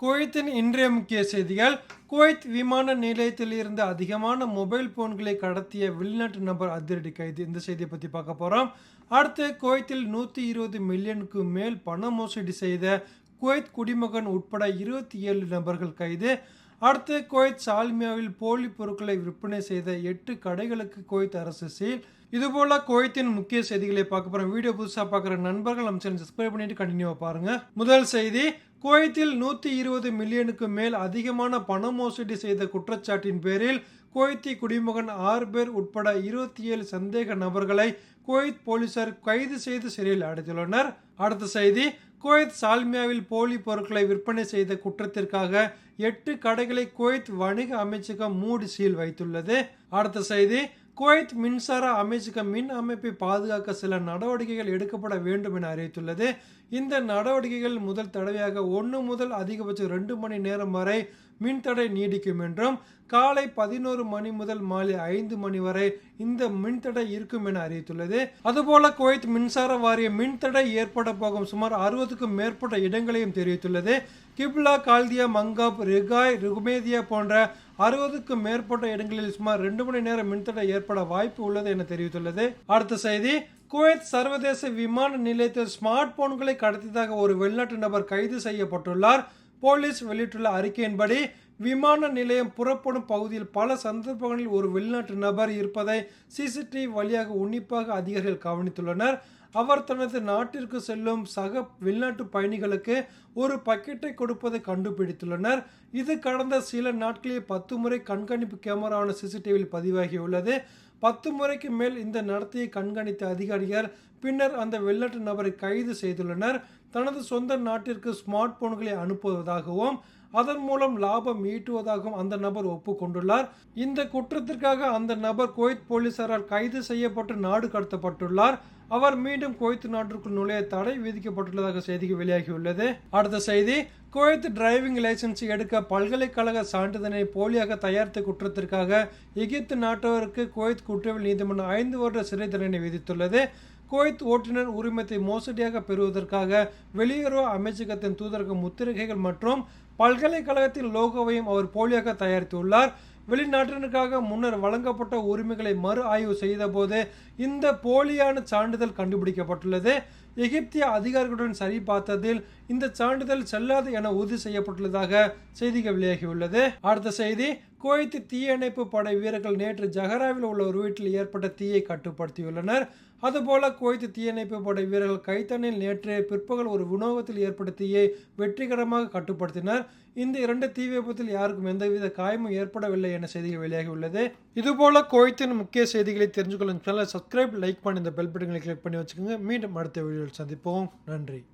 குவைத்தின் இன்றைய முக்கிய செய்திகள். குவைத் விமான நிலையத்தில் இருந்து அதிகமான மொபைல் போன்களை கடத்திய வெளிநாட்டு நபர் அதிரடி கைது. இந்த செய்தியை பற்றி பார்க்க போகிறோம் அடுத்து குவைத்தில் நூற்றி இருபது மில்லியனுக்கு மேல் பண மோசடி செய்த குவைத் குடிமகன் உட்பட இருபத்தி ஏழு நபர்கள் கைது. அடுத்து குவைத் சால்மியாவில் போலி பொருட்களை விற்பனை செய்த எட்டு கடைகளுக்கு குவைத் அரசு சீல். இதுபோல குவைத்தின் முக்கிய செய்திகளை பார்க்க போறோம். வீடியோ புதுசாக பார்க்குற நண்பர்கள் நம்ம சேனல் சப்ஸ்கிரைப் பண்ணிட்டு கண்டினியூவாக பாருங்க. முதல் செய்தி குவைத்தில் நூற்றி இருபது மில்லியனுக்கு மேல் அதிகமான பண மோசடி செய்த குற்றச்சாட்டின் பேரில் குவைத்தி குடிமகன் ஆறு பேர் உட்பட இருபத்தி ஏழு சந்தேக நபர்களை குவைத் போலீசார் கைது செய்து சிறையில் அடைத்துள்ளனர். அடுத்த செய்தி குவைத் சால்மியாவில் போலி பொருட்களை விற்பனை செய்த குற்றத்திற்காக எட்டு கடைகளை குவைத் வணிக அமைச்சகம் மூடி சீல் வைத்துள்ளது. அடுத்த செய்தி குவைத் மின்சார அமைச்சக மின் அமைப்பை பாதுகாக்க சில நடவடிக்கைகள் எடுக்கப்பட வேண்டும் என அறிவித்துள்ளது. இந்த நடவடிக்கைகள் முதல் தடவையாக ஒன்று முதல் அதிகபட்சம் ரெண்டு மணி நேரம் வரை மின்தடை நீடிக்கும் என்றும் காலை பதினோரு மணி முதல் மாலை ஐந்து மணி வரை இந்த மின்தடை இருக்கும் என அறிவித்துள்ளது. அதுபோல குவைத் மின்சார வாரிய மின்தடை ஏற்பட போகும் சுமார் அறுபதுக்கும் மேற்பட்ட இடங்களையும் தெரிவித்துள்ளது. கிப்லா கால்தியா மங்காப் ரிகாய் ருகுமேதியா போன்ற அறுபதுக்கும் மேற்பட்ட இடங்களில் சுமார் ரெண்டு மணி நேரம் மின்தடை ஏற்பட வாய்ப்பு உள்ளது என தெரிவித்துள்ளது. அடுத்த செய்தி குவைத் சர்வதேச விமான நிலையத்தில் ஸ்மார்ட் போன்களை கடத்தியதாக ஒரு வெளிநாட்டு நபர் கைது செய்யப்பட்டுள்ளார். போலீஸ் வெளியிட்டுள்ள அறிக்கையின்படி விமான நிலையம் புறப்படும் பகுதியில் பல சந்தர்ப்பங்களில் ஒரு வெளிநாட்டு நபர் இருப்பதை சிசிடிவி வழியாக உன்னிப்பாக அதிகாரிகள் கவனித்துள்ளனர். அவர் தனது நாட்டிற்கு செல்லும் சக வெளிநாட்டு பயணிகளுக்கு ஒரு பக்கெட்டை கொடுப்பதை கண்டுபிடித்துள்ளனர். இது கடந்த சில நாட்களில் பத்து முறை கண்காணிப்பு கேமராவான சிசிடிவியில் பதிவாகியுள்ளது. பத்து முறைக்கு மேல் இந்த நடத்தையை கண்காணித்த அதிகாரிகள் பின்னர் அந்த வெளிநாட்டு நபரை கைது செய்துள்ளனர். தனது சொந்த நாட்டிற்கு ஸ்மார்ட் போன்களை அனுப்புவதாகவும் அதன் மூலம் லாபம் ஈட்டுவதாகவும் அந்த நபர் ஒப்புக்கொண்டுள்ளார். இந்த குற்றத்திற்காக அந்த நபர் குவைத் போலீசாரால் கைது செய்யப்பட்டு நாடு கடத்தப்பட்டுள்ளார். அவர் மீண்டும் குவைத் நாட்டிற்குள் நுழைய தடை விதிக்கப்பட்டுள்ளதாக செய்திக்கு வெளியாகியுள்ளது. அடுத்த செய்தி குவைத் டிரைவிங் லைசன்ஸ் எடுக்க பல்கலைக்கழக சான்றிதழை போலியாக தயாரித்த குற்றத்திற்காக எகிப்து நாட்டவருக்கு குவைத் குற்றவியல் நீதிமன்றம் ஐந்து வருட சிறை தண்டனை விதித்துள்ளது. குவைத் ஓட்டுநர் உரிமத்தை மோசடியாக பெறுவதற்காக வெளியுறவு அமைச்சகத்தின் தூதரக முத்திரைகள் மற்றும் பல்கலைக்கழகத்தின் லோகோவையும் அவர் போலியாக தயாரித்துள்ளார். வெளிநாட்டினருக்காக முன்னர் வழங்கப்பட்ட உரிமைகளை மறு ஆய்வு செய்தபோது இந்த போலியான சான்றிதழ் கண்டுபிடிக்கப்பட்டுள்ளது. எகிப்திய அதிகாரிகளுடன் சரி பார்த்ததில் இந்த சான்றிதழ் செல்லாது என உறுதி செய்யப்பட்டுள்ளதாக செய்திகள் வெளியாகியுள்ளது. அடுத்த செய்தி குவைத் தீயணைப்பு படை வீரர்கள் நேற்று ஜஹராவில் உள்ள ஒரு வீட்டில் ஏற்பட்ட தீயை கட்டுப்படுத்தியுள்ளனர். அதுபோல குவைத் தீயணைப்பு படை வீரர்கள் கைத்தனில் நேற்று பிற்பகல் ஒரு உணவகத்தில் ஏற்பட்ட தீயை வெற்றிகரமாக கட்டுப்படுத்தினர். இந்த இரண்டு தீ விபத்தில் யாருக்கும் எந்தவித காயமும் ஏற்படவில்லை என செய்திகள் வெளியாகியுள்ளது. இதுபோல குவைத்தின் முக்கிய செய்திகளை தெரிஞ்சுக்கொள்ளும் சேனலை சப்ஸ்கிரைப் லைக் பண்ணி இந்த பெல் பட்டனை கிளிக் பண்ணி வச்சுக்கோங்க. மீண்டும் அடுத்த வீடியோ சந்திப்போம். நன்றி.